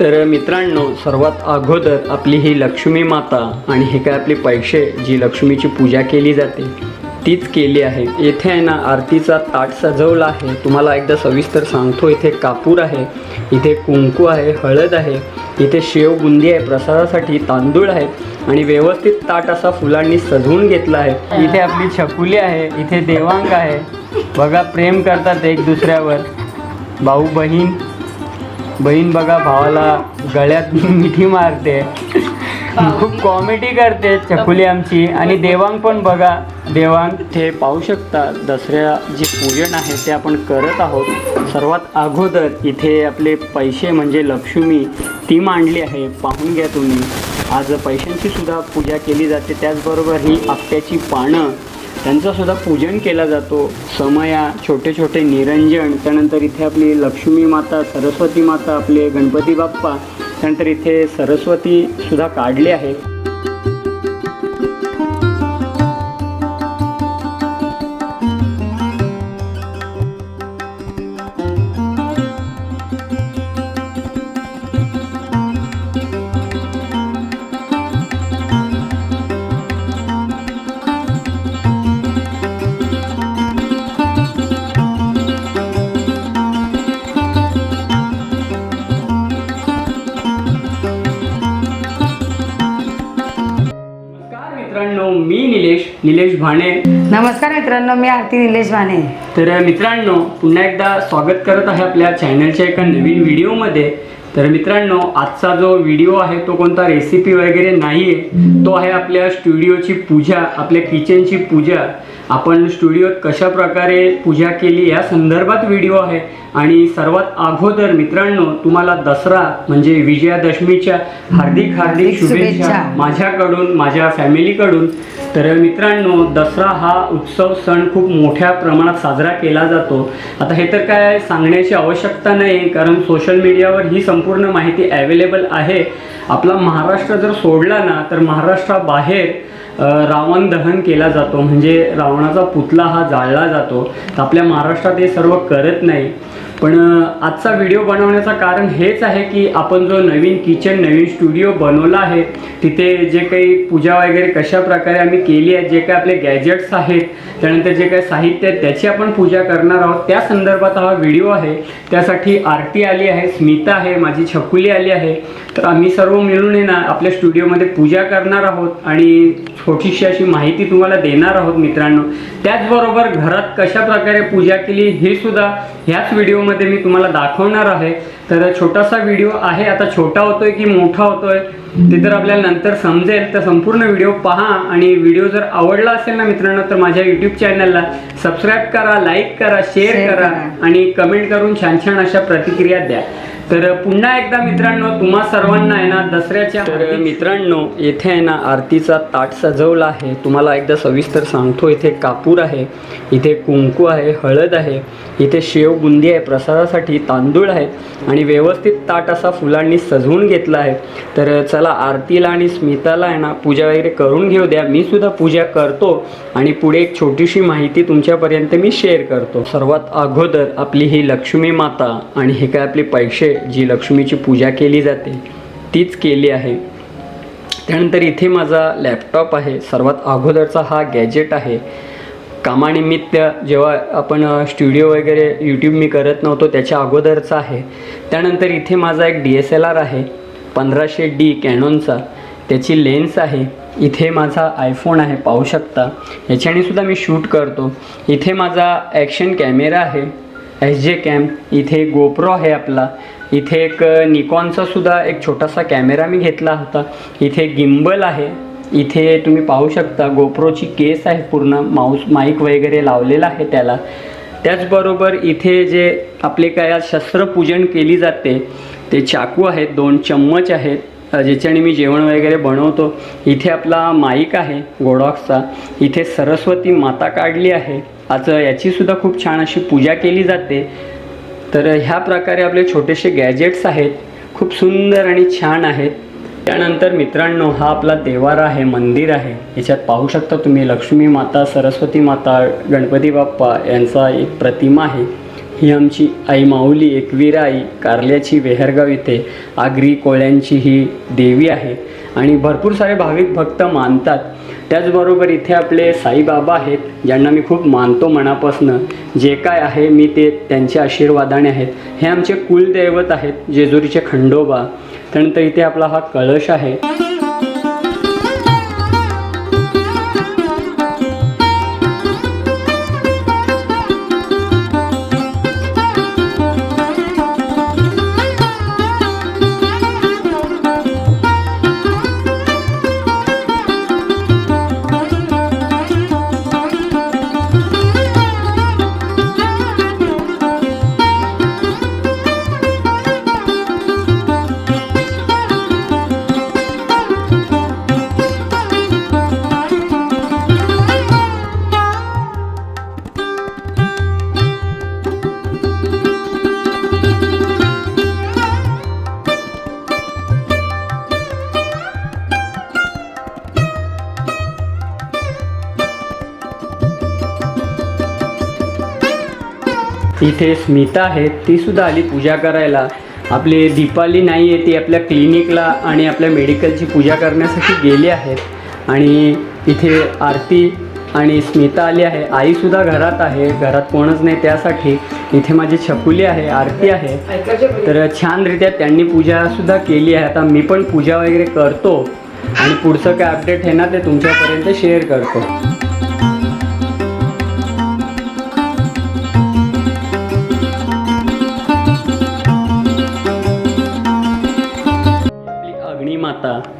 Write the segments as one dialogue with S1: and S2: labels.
S1: तर मित्रांनो सर्वात अगोदर आपली ही लक्ष्मी माता आणि हे काय आपले पैसे जी लक्ष्मीची पूजा केली जाते तीच केली आहे. येथे आहे ना आरतीचा ताट सजवला आहे. तुम्हाला एकदा सविस्तर सांगतो इथे कापूर आहे इथे कुंकू आहे हळद आहे इथे शेव बुंदी आहे प्रसादासाठी तांदूळ आहेत आणि व्यवस्थित ताट असा फुलांनी सजवून घेतला आहे. इथे आपली छकुली आहे इथे देवांग आहे. बघा प्रेम करतात एक दुसऱ्यावर. भाऊ बहीण बहीण बघा भावाला गळ्यात मिठी मारते. खूप कॉमेडी करते चकुली आमची. आणि देवांग पण बघा. देवांग ते पाहू शकता दसऱ्या जे पूजन आहे ते आपण करत आहोत. सर्वात अगोदर इथे आपले पैसे म्हणजे लक्ष्मी ती मांडली आहे. पाहून घ्या तुम्ही. आज पैशांची सुद्धा पूजा केली जाते. त्याचबरोबर ही आपट्याची पानं त्यांचंसुद्धा पूजन केला जातो. समया छोटे छोटे निरंजन त्यानंतर इथे आपली लक्ष्मी माता सरस्वती माता आपले गणपती बाप्पा त्यानंतर इथे सरस्वतीसुद्धा काढले आहे. निलेश भाणे.
S2: नमस्कार मित्रांनो मी आरती निलेश वाणे
S1: तर मित्रांनो पुन्हा एकदा स्वागत करत आहे आपल्या चॅनलच्या एका नवीन व्हिडिओमध्ये तर मित्रांनो आजचा जो व्हिडिओ आहे तो कोणता रेसिपी वगैरे नाही आहे तो आहे आपल्या स्टुडिओची पूजा आपल्या किचनची पूजा. आपण स्टुडिओत कशा प्रकारे पूजा केली या संदर्भात व्हिडिओ आहे. आणि सर्वात अगोदर मित्रांनो तुम्हाला दसरा म्हणजे विजयादशमीच्या हार्दिक हार्दिक शुभेच्छा. माझ्याकडून माझ्या फॅमिलीकडून तर मित्रांनो दसरा हा उत्सव सण खूप मोठ्या प्रमाणात साजरा केला जातो. आता हे तर काय सांगण्याची आवश्यकता नाही कारण सोशल मीडियावर ही संपूर्ण माहिती अवेलेबल आहे. आपला महाराष्ट्र जर सोडला ना तर महाराष्ट्राबाहेर रावण दहन केला जातो. म्हणजे रावणाचा पुतळा हा जाळला जातो. तर आपल्या महाराष्ट्रात हे सर्व करत नाही. पण आजचा व्हिडिओ बनवण्याचं कारण हेच आहे की आपण जो नवीन किचन नवीन स्टुडिओ बनवला आहे तिथे जे काही पूजा वगैरे कशा प्रकारे आम्ही केली आहे जे काही आपले गॅजेट्स आहेत त्यानंतर जे काही साहित्य आहे त्याची आपण पूजा करणार आहोत. त्या संदर्भात हा व्हिडिओ आहे. त्यासाठी आरती आली आहे स्मिता आहे माझी छकुली आली आहे. तर आम्ही सर्व मिळून आहे ना आपल्या स्टुडिओमध्ये पूजा करणार आहोत आणि छोटीशी अशी माहिती तुम्हाला देणार आहोत मित्रांनो. त्याचबरोबर घरात कशा प्रकारे पूजा केली हे सुद्धा ह्याच व्हिडिओमध्ये मी तुम्हाला दाखवणार आहे. तर छोटासा व्हिडिओ आहे आता छोटा होतोय की मोठा होतोय ते तर आपल्याला नंतर समजेल. तर संपूर्ण व्हिडिओ पहा आणि व्हिडिओ जर आवडला असेल ना मित्रांनो तर माझ्या युट्यूब चॅनलला सबस्क्राईब करा लाईक करा शेअर करा. आणि कमेंट करून छान छान अशा प्रतिक्रिया द्या. तर पुन्हा एकदा मित्रांनो तुम्हा सर्वांना आहे ना दसऱ्याच्या तर मित्रांनो येथे आहे ना आरतीचा ताट सजवला आहे. तुम्हाला एकदा सविस्तर सांगतो इथे कापूर आहे इथे कुंकू आहे हळद आहे. इथे शेव बुंदी आहे. प्रसादासाठी तांदूळ आहेत आणि व्यवस्थित ताट असा फुलांनी सजवून घेतला आहे. तर चला आरतीला आणि स्मिताला आहे ना पूजा वगैरे करून घेऊ द्या. मी सुद्धा पूजा करतो आणि पुढे एक छोटीशी माहिती तुमच्यापर्यंत मी शेअर करतो. सर्वात अगोदर आपली ही लक्ष्मी माता आणि हे काय आपले पैसे जी लक्ष्मीची पूजा केली जाते तीच केली आहे. त्यानंतर इथे माझा लॅपटॉप आहे. सर्वात अगोदरचा हा गॅजेट आहे. कामानिमित्त जेव्हा आपण स्टुडिओ वगैरे यूट्यूब मी करत नव्हतो त्याच्या अगोदरचा आहे. त्यानंतर इथे माझा एक डी एस एल आर आहे पंधराशे डी कॅनॉनचा त्याची लेन्स आहे. इथे माझा आयफोन आहे पाहू शकता. याच्याने सुद्धा मी शूट करतो. इथे माझा ॲक्शन कॅमेरा आहे एस जे कॅम इथे गोप्रो आहे आपला. इथे एक निकॉनचा सुद्धा एक छोटासा कॅमेरा मी घेतला होता. इथे गिम्बल आहे. इथे तुम्ही पाहू शकता गोप्रोची केस आहे पूर्ण माऊस माईक वगैरे लावलेला आहे त्याला. त्याचबरोबर इथे जे आपले काय शस्त्रपूजन केली जाते ते चाकू आहेत दोन चम्मच आहेत ज्याच्याने मी जेवण वगैरे बनवतो. इथे आपला माईक आहे गोडॉक्सचा. इथे सरस्वती माता काढली आहे. आज याचीसुद्धा खूप छान अशी पूजा केली जाते. तर ह्या प्रकारे आपले छोटेसे गॅजेट्स आहेत खूप सुंदर आणि छान आहेत. त्यानंतर मित्रांनो हा आपला देवारा आहे मंदिर आहे. याच्यात पाहू शकता तुम्ही लक्ष्मी माता सरस्वती माता गणपती बाप्पा यांचा एक प्रतिमा आहे. ही आमची आई माऊली एकवीरा आई कारल्याची वेहरगाव इथे. आगरी कोळ्यांची ही देवी आहे. आणि भरपूर सारे भाविक भक्त मानतात. त्याचबरोबर इथे आपले साईबाबा आहेत ज्यांना मी खूप मानतो मनापासनं. जे काय आहे मी ते त्यांच्या आशीर्वादाने आहेत. हे आमचे कुलदैवत आहेत जेजुरीचे खंडोबा. त्यानंतर इथे आपला हा कळश आहे. इथे स्मिता आहे ती सुद्धा आली पूजा करायला. आपली दीपाली नाही आहे ती आपल्या क्लिनिकला आणि आपल्या मेडिकलची पूजा करण्यासाठी गेली आहेत. आणि इथे आरती आणि स्मिता आली आहे. आईसुद्धा घरात आहे घरात कोणच नाही त्यासाठी. इथे माझी छकुली आहे आरती आहे. तर छानरित्या त्यांनी पूजासुद्धा केली आहे. आता मी पण पूजा वगैरे करतो आणि पुढचं काय अपडेट आहे ना ते तुमच्यापर्यंत शेअर करतो.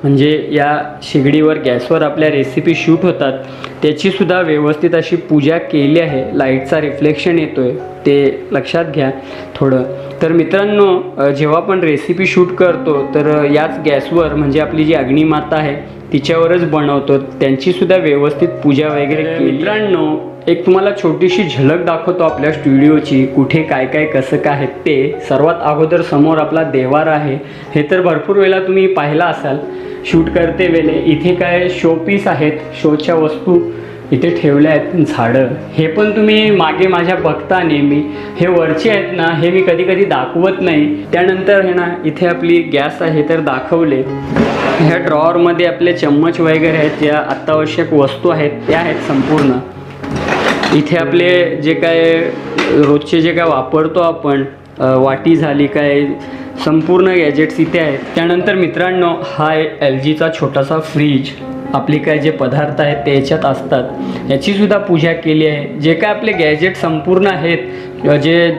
S1: म्हणजे या शेगडीवर गॅसवर आपल्या रेसिपी शूट होतात त्याची सुद्धा व्यवस्थित अशी पूजा केली आहे. लाईटचा रिफ्लेक्शन येतोय ते लक्षात घ्या थोडं. तर मित्रांनो जेव्हा पण रेसिपी शूट करतो तर याच गॅसवर म्हणजे आपली जी अग्निमाता आहे तिच्यावरच बनवतो. त्यांची सुद्धा व्यवस्थित पूजा वगैरे मित्रांनो एक तुम्हाला छोटीशी झलक दाखवतो आपल्या स्टुडिओची कुठे काय काय कसं काय आहे ते. सर्वात अगोदर समोर आपला देवार आहे. हे तर भरपूर वेळा तुम्ही पाहिला असाल. शूट करते वेळे इथे काय शो पीस आहेत शोच्या वस्तू इथे ठेवल्या आहेत झाडं. हे पण तुम्ही मागे माझ्या बघता नेहमी. हे वरचे आहेत ना हे मी कधी कधी दाखवत नाही. त्यानंतर हे ना इथे आपली गॅस आहे तर दाखवले. ह्या ड्रॉवरमध्ये आपले चम्मच वगैरे आहेत ज्या अत्यावश्यक वस्तू आहेत त्या आहेत संपूर्ण. इथे आपले जे काय रोजचे जे काय वापरतो आपण वाटी झाली काय संपूर्ण गॅजेट्स इथे आहेत. त्यानंतर मित्रांनो हा एल जीचा छोटासा फ्रीज आपले काय जे पदार्थ आहेत ते याच्यात असतात. याची सुद्धा पूजा केली आहे. जे काय आपले गॅजेट संपूर्ण आहेत जे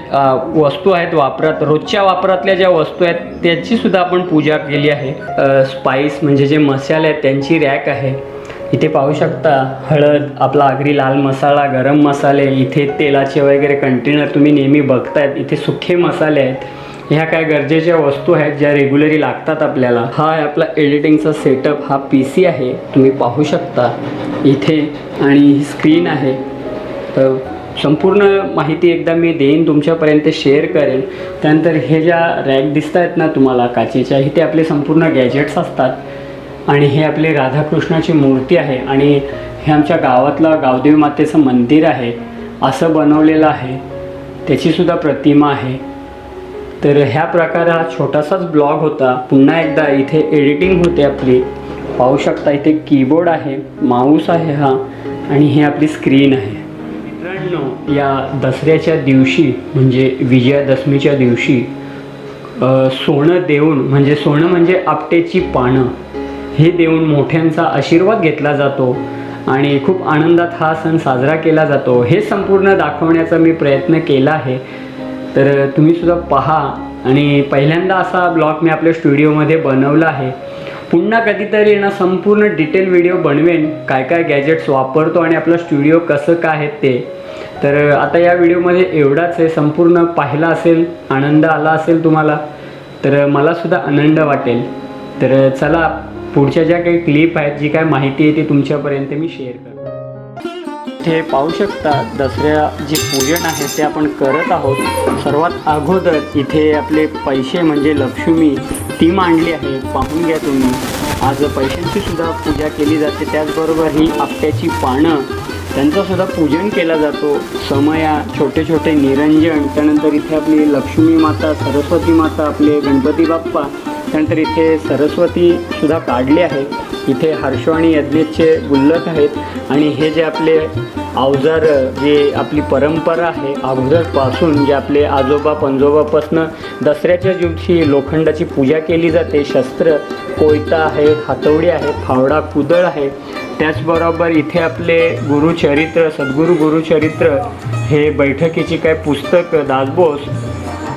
S1: वस्तू आहेत वापरात रोजच्या वापरातल्या ज्या वस्तू आहेत त्याची सुद्धा आपण पूजा केली आहे. स्पाईस म्हणजे जे मसाले आहेत त्यांची रॅक आहे. इथे पाहू शकता हळद आपला आगरी लाल मसाला गरम मसाले इथे तेलाचे वगैरे कंटेनर तुम्ही नेहमी बघतायत. इथे सुखे मसाले आहेत. ह्या काय गरजेच्या वस्तू आहेत ज्या रेग्युलरी लागतात आपल्याला. हा आहे आपला एडिटिंगचा सेटअप हा पी सी आहे. तुम्ही पाहू शकता इथे. आणि स्क्रीन आहे. तर संपूर्ण माहिती एकदा मी देईन तुमच्यापर्यंत शेअर करेन. त्यानंतर हे ज्या रॅक दिसत आहेत ना तुम्हाला काचेच्या इथे आपले संपूर्ण गॅजेट्स असतात. आणि हे आपले राधाकृष्णाची मूर्ती आहे आणि हे आमच्या गावातलं गावदेवी मातेचं मंदिर आहे असं बनवलेलं आहे. त्याचीसुद्धा प्रतिमा आहे. तर ह्या प्रकारे हा छोटासाच ब्लॉग होता. पुन्हा एकदा इथे एडिटिंग होते आपली. पाहू शकता इथे कीबोर्ड आहे माऊस आहे हा आणि ही आपली स्क्रीन आहे. मित्रांनो या दसऱ्याच्या दिवशी म्हणजे विजयादशमीच्या दिवशी सोनं देऊन म्हणजे सोनं म्हणजे आपटेची पानं हे देऊन मोठ्यांचा आशीर्वाद घेतला जातो आणि खूप आनंदात हा सण साजरा केला जातो. हे संपूर्ण दाखवण्याचा मी प्रयत्न केला आहे. तर तुम्ही सुद्धा पहा. आणि पहिल्यांदा असा ब्लॉग मी आपल्या स्टुडिओमध्ये बनवला आहे. पुन्हा कधीतरी ना संपूर्ण डिटेल व्हिडिओ बनवेन. काय काय गॅजेट्स वापरतो आणि आपलं स्टुडिओ कसं काय आहे ते. तर आता या व्हिडिओमध्ये एवढाच आहे. संपूर्ण पाहिला असेल आनंद आला असेल तुम्हाला तर मला सुद्धा आनंद वाटेल. तर चला पुढच्या ज्या काही क्लिप आहेत जी काय माहिती आहे ती तुमच्यापर्यंत मी शेअर करतो. इथे पाहू शकता दसऱ्या जे पूजन आहे ते आपण करत आहोत. सर्वात अगोदर इथे आपले पैसे म्हणजे लक्ष्मी ती मांडली आहे. पाहून घ्या तुम्ही. आज पैशांची सुद्धा पूजा केली जाते. त्याचबरोबर ही आपट्याची पानं त्यांचंसुद्धा पूजन केला जातो. समया छोटे छोटे निरंजन. त्यानंतर इथे आपली लक्ष्मी माता सरस्वती माता आपले गणपती बाप्पा त्यानंतर इथे सरस्वती सुद्धा काढली आहे. इथे हर्षवाणी यज्ञेचे गुल्लक आहेत. आणि हे जे आपले अवजार जे आपली परंपरा आहे अगोदरपासून जे आपले आजोबा पंजोबापासनं दसऱ्याच्या दिवशी लोखंडाची पूजा केली जाते. शस्त्र कोयता आहे हातवडी आहे फावडा कुदळ आहे. त्याचबरोबर इथे आपले गुरुचरित्र सद्गुरू गुरुचरित्र हे बैठकीची काय पुस्तक दासबोस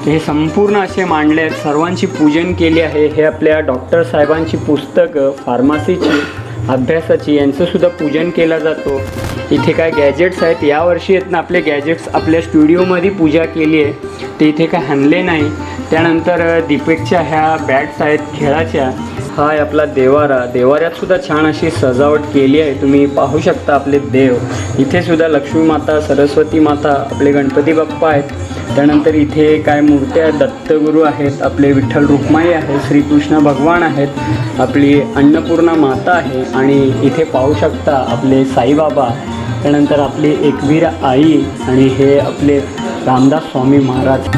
S1: हे संपूर्ण असे मांडले आहेत. सर्वांची पूजन केली आहे. हे आपल्या डॉक्टर साहेबांची पुस्तकं फार्मसीची अभ्यासाची यांचंसुद्धा पूजन केला जातो. इथे काय गॅजेट्स आहेत? यावर्षी आहेत ना आपले गॅजेट्स आपल्या स्टुडिओमध्ये पूजा केली आहे. ते इथे काय हाणले नाही. त्यानंतर अ, दीपेकच्या ह्या बॅट्स आहेत खेळाच्या. हा आहे आपला देवारा. देवाऱ्यात सुद्धा छान अशी सजावट केली आहे. तुम्ही पाहू शकता आपले देव. इथे सुद्धा लक्ष्मी माता सरस्वती माता आपले गणपती बाप्पा आहेत. त्यानंतर इथे काय मूर्त्या आहेत? दत्तगुरू आहेत आपले विठ्ठल रुक्माई आहे श्रीकृष्ण भगवान आहेत आपली अन्नपूर्णा माता आहे आणि इथे पाहू शकता आपले साईबाबा त्यानंतर आपली एकवीर आई आणि हे आपले रामदास स्वामी महाराज.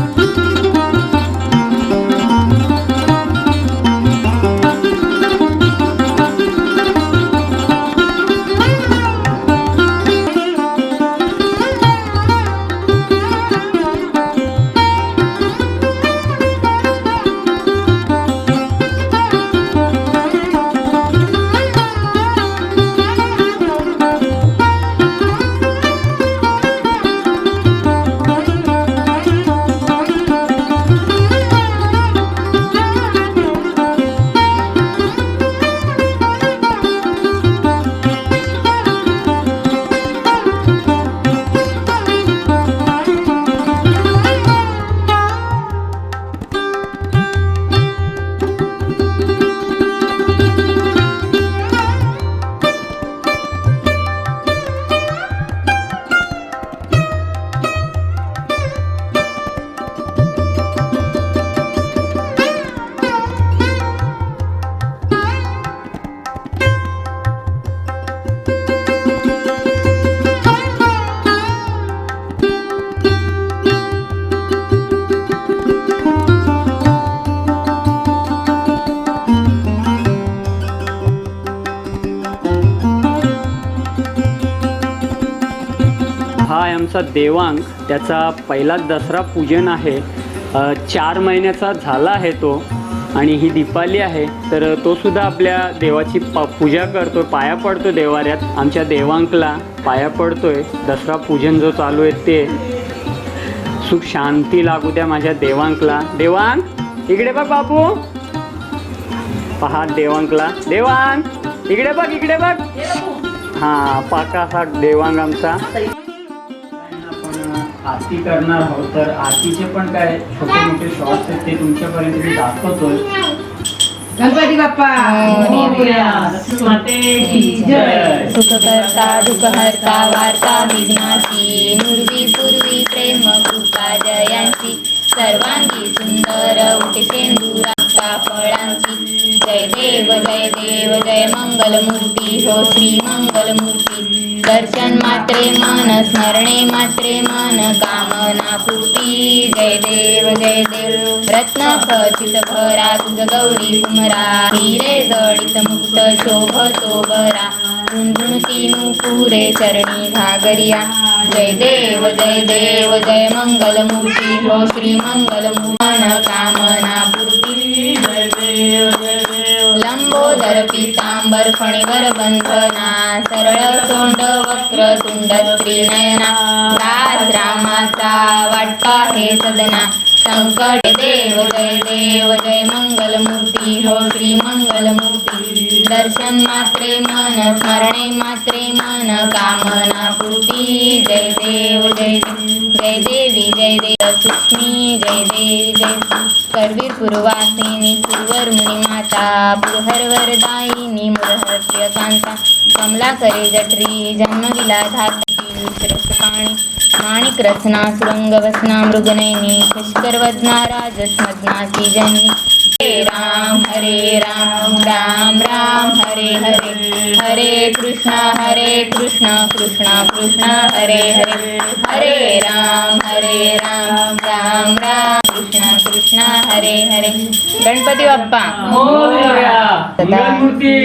S1: हा देवांग त्याचा पहिला दसरा पूजन आहे. चार महिन्याचा झाला आहे तो आणि ही दीपाली आहे. तर तो सुद्धा आपल्या देवाची प पूजा करतो पाया पडतो देवाऱ्यात. आमच्या देवांकला पाया पडतोय. दसरा पूजन जो चालू आहे ते. सुख शांती लागू द्या माझ्या देवांकला देवांग इकडे बघ बापू. पहा देवांकला देवांग इकडे बघ इकडे बघ. हा पाका हा देवांग आमचा. आरती करणार आहोत. तर आरतीचे पण काय छोटे मोठे शॉर्ट्स आहेत ते तुमच्यापर्यंत मी दाखवतोय.
S2: गणपती बाप्पा! जय.
S3: सुखकर्ता दुःखहर्ता वार्ता नुर्वी पूर्वी प्रेम कृपा जयांची सर्वांगी सुंदर उठे सेंदुराच्या फळांची. जय देव जय देव जय मंगलमूर्ती. हो श्री मंगलमूर्ती. दर्शन मात्रे मन स्मरणे मात्रे मन. कामना पूर्ती जय देव जय देव. रत्न खचित भरा तुझ गौरी कुमरा. हिरे जडित मुक्त शोभ सोबरा झुंझुणती नुपुरे चरणी घागरिया. जय देव जय देव जय मंगलमूर्ती. हो श्री मंगल मंगलमूर्ती कामना पूर्ती लंबोदर पितांबर फणीवर बंधना सरळ तोंड वक्र तुंड त्रिनयना दास रामाचा वाटता हे सदना संकट देव जय देव जय मंगलमूर्ती हो श्री मंगलमूर्ती. दर्शन मात्रे मन स्मरणे मात्रे मन कामना पूर्ती. जय देव जय जय देवी जय देव सुक्ष्मी जय देवी जय करवीर पूर्वासिनी पूर्वर मुनी माता पुरहर वरदायिनी मुरहर कांता कमला करे जठरी जन्मविला धात्री पाणी माणिक रचना सुरंग वसना मृगनयनी पुष्कर वदना राजस्मदनाची जन्मी हे राम हरे राम राम राम हरे हरे। हरे कृष्णा हरे कृष्णा कृष्णा कृष्णा हरे हरे। हरे राम हरे राम राम राम कृष्ण। कृष्ण हरे हरे. गणपती बाप्पा.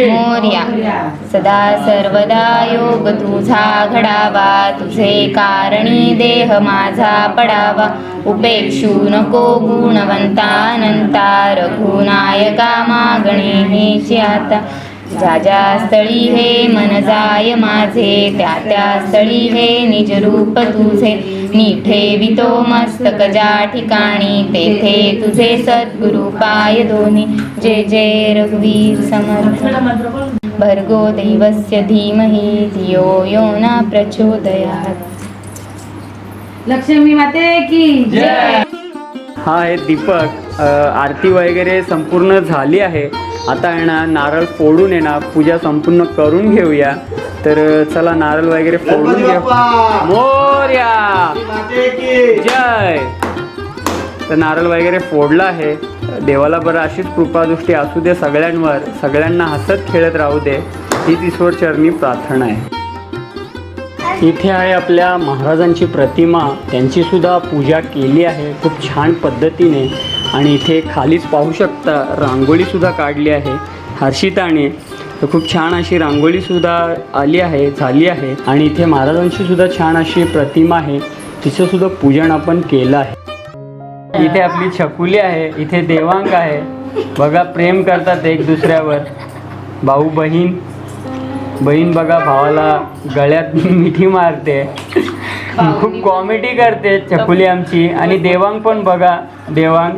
S3: मोर्या. सदा सर्वदा योग तुझा घडावा. तुझे कारणी देह माझा पडावा. उपेक्षू नको गुणवंता अनंता. रघुनायका मागणे हेची आता. ज्या ज्या स्थळी हे मन जाय माझे त्या त्या स्थळी हे निज रूप तुझे. मी ठेवितो मस्तक ज्या ठिकाणी तेथे तुझे सद्गुरु पाय दोन्ही. जय जय रघुवीर समर्थ. भर्गो देवस्य धीमहि धियो यो न प्रचोदयात्.
S2: लक्ष्मी माते की
S1: जय. हा आहे दीपक. आरती वगैरे संपूर्ण झाली आहे. आता आहे ना नारळ फोडून ना पूजा संपूर्ण करून घेऊया. तर चला नारळ वगैरे फोडून घेऊ. मोर्या! जय! तर नारळ वगैरे फोडला आहे. देवाला बरं अशीच कृपादृष्टी असू दे सगळ्यांवर. सगळ्यांना हसत खेळत राहू दे. हीच ईश्वर चरणी प्रार्थना आहे. इथे आहे आपल्या महाराजांची प्रतिमा. त्यांची सुद्धा पूजा केली आहे. खूप छान पद्धतीने. आणि इथे खालीच पाहू शकता रांगोळीसुद्धा काढली आहे. हर्षिताने. तर खूप छान अशी रांगोळीसुद्धा आली आहे झाली आहे. आणि इथे महाराजांची सुद्धा छान अशी प्रतिमा आहे. तिचंसुद्धा पूजन आपण केलं आहे. इथे आपली छकुली आहे इथे देवांग आहे. बघा प्रेम करतात एक दुसऱ्यावर. भाऊ बहीण. बहीण बघा भावाला गळ्यात मिठी मारते. खूप कॉमेडी करते चकुली आमची. आणि देवांग पण बघा देवांग.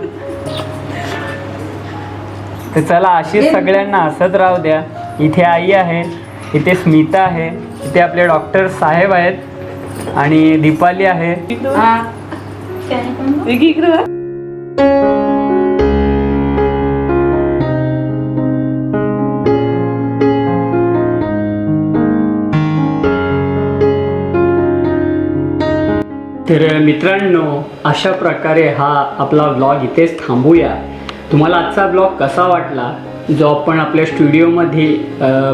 S1: तर चला अशीच सगळ्यांना हसत राहू द्या. इथे आई आहे इथे स्मिता आहे इथे आपले डॉक्टर साहेब आहेत आणि दीपाली आहे. तर मित्रांनो अशा प्रकारे हा आपला ब्लॉग इथेच थांबूया. तुम्हाला आजचा ब्लॉग कसा वाटला? जो आपण आपल्या स्टुडिओमध्ये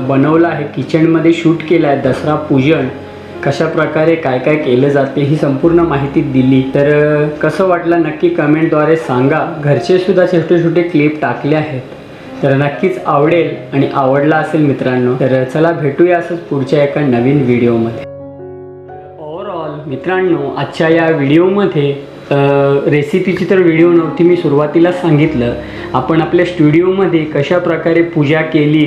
S1: बनवला आहे किचनमध्ये शूट केला आहे दसरा पूजन कशा प्रकारे काय काय केलं जाते ही संपूर्ण माहिती दिली. तर कसं वाटलं नक्की कमेंटद्वारे सांगा. घरचे सुद्धा छोटे छोटे क्लिप टाकले आहेत. तर नक्कीच आवडेल आणि आवडला असेल मित्रांनो. तर चला भेटूया असंच पुढच्या एका नवीन व्हिडिओमध्ये मित्रांनो आजच्या या व्हिडिओमध्ये रेसिपीची तर व्हिडिओ नव्हती मी सुरुवातीला सांगितलं. आपण आपल्या स्टुडिओमध्ये कशा प्रकारे पूजा केली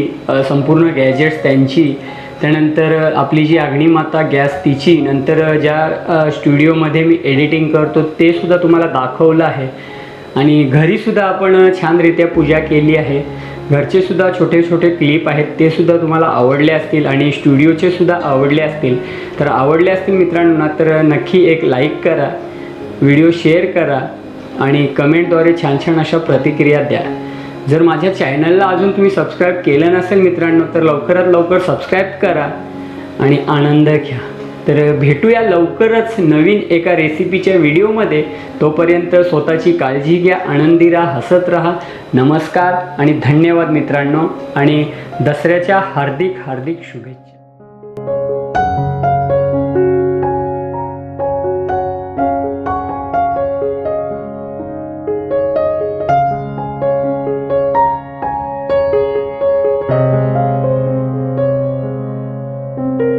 S1: संपूर्ण गॅजेट्स त्यांची त्यानंतर आपली जी अग्निमाता गॅस तिची नंतर ज्या स्टुडिओमध्ये मी एडिटिंग करतो ते सुद्धा तुम्हाला दाखवलं आहे. आणि घरीसुद्धा आपण छानरित्या पूजा केली आहे. घरचे सुद्धा छोटे छोटे क्लिप आहेत ते सुद्धा तुम्हाला आवडले असतील आणि स्टुडिओचे सुद्धा आवडले असतील. तर आवडले असतील मित्रांनो तर नक्की एक लाईक करा व्हिडिओ शेअर करा आणि कमेंटद्वारे छान छान अशा प्रतिक्रिया द्या. जर माझ्या चॅनलला अजून तुम्ही सबस्क्राईब केलं नसेल मित्रांनो तर लवकरात लवकर सबस्क्राईब करा आणि आनंद घ्या. तर भेटूया लवकरच नवीन एका रेसिपीच्या व्हिडिओमध्ये तोपर्यंत स्वतःची काळजी घ्या आनंदी राहा हसत राहा. नमस्कार आणि धन्यवाद मित्रांनो. आणि दसऱ्याच्या हार्दिक हार्दिक शुभेच्छा.